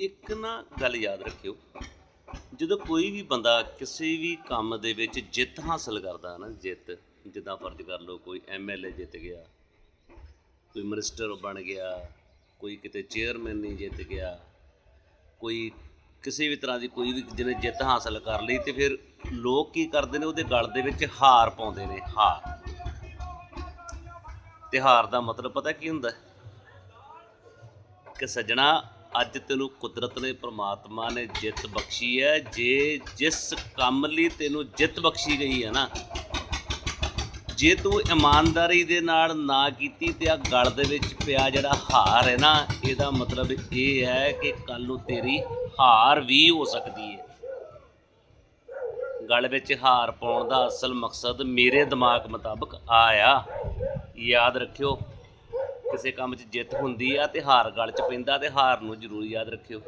ਇੱਕ ਨਾ ਗੱਲ ਯਾਦ ਰੱਖਿਓ, ਜਦੋਂ ਕੋਈ ਵੀ ਬੰਦਾ ਕਿਸੇ ਵੀ ਕੰਮ ਦੇ ਵਿੱਚ ਜਿੱਤ ਹਾਸਲ ਕਰਦਾ ਹੈ ਨਾ, ਜਿੱਤ, ਜਿੱਦਾਂ ਫਰਜ਼ ਕਰ ਲਓ ਕੋਈ ਐਮਐਲਏ ਜਿੱਤ ਗਿਆ, ਕੋਈ ਮਿਨਿਸਟਰ ਬਣ ਗਿਆ, ਕੋਈ ਕਿਤੇ ਚੇਅਰਮੈਨ ਨਹੀਂ ਜਿੱਤ ਗਿਆ, ਕੋਈ ਕਿਸੇ ਵੀ ਤਰ੍ਹਾਂ ਦੀ ਕੋਈ ਵੀ ਜਿਹਨੇ ਜਿੱਤ ਹਾਸਲ ਕਰ ਲਈ ਤੇ ਫਿਰ ਲੋਕ ਕੀ ਕਰਦੇ ਨੇ, ਉਹਦੇ ਗਲ ਦੇ ਵਿੱਚ ਹਾਰ ਪਾਉਂਦੇ ਨੇ, ਹਾਰ। ਤੇ ਹਾਰ ਦਾ ਮਤਲਬ ਪਤਾ ਕੀ ਹੁੰਦਾ? ਕਿ ਸੱਜਣਾ ਅੱਜ ਤੈਨੂੰ ਕੁਦਰਤ ਨੇ, ਪ੍ਰਮਾਤਮਾ ਨੇ ਜਿੱਤ ਬਖਸ਼ੀ ਹੈ। ਜੇ ਜਿਸ ਕੰਮ ਲਈ ਤੈਨੂੰ ਜਿੱਤ ਬਖਸ਼ੀ ਗਈ ਹੈ ਨਾ, ਜੇ ਤੂੰ ਇਮਾਨਦਾਰੀ ਦੇ ਨਾਲ ਨਾ ਕੀਤੀ ਤੇ ਆ ਗਲ ਦੇ ਵਿੱਚ ਪਿਆ ਜਿਹੜਾ ਹਾਰ ਹੈ ਨਾ, ਇਹਦਾ ਮਤਲਬ ਇਹ ਹੈ ਕਿ ਕੱਲ ਨੂੰ ਤੇਰੀ ਹਾਰ ਵੀ ਹੋ ਸਕਦੀ ਹੈ। ਗਲ ਵਿੱਚ ਹਾਰ ਪਾਉਣ ਦਾ ਅਸਲ ਮਕਸਦ ਮੇਰੇ ਦਿਮਾਗ ਮੁਤਾਬਕ ਆਇਆ ਯਾਦ ਰੱਖਿਓ ਕਿਸੇ ਕੰਮ 'ਚ ਜਿੱਤ ਹੁੰਦੀ ਆ ਤੇ ਹਾਰ ਗਲ 'ਚ ਪੈਂਦਾ ਤੇ ਹਾਰ ਨੂੰ ਜ਼ਰੂਰ ਯਾਦ ਰੱਖਿਓ।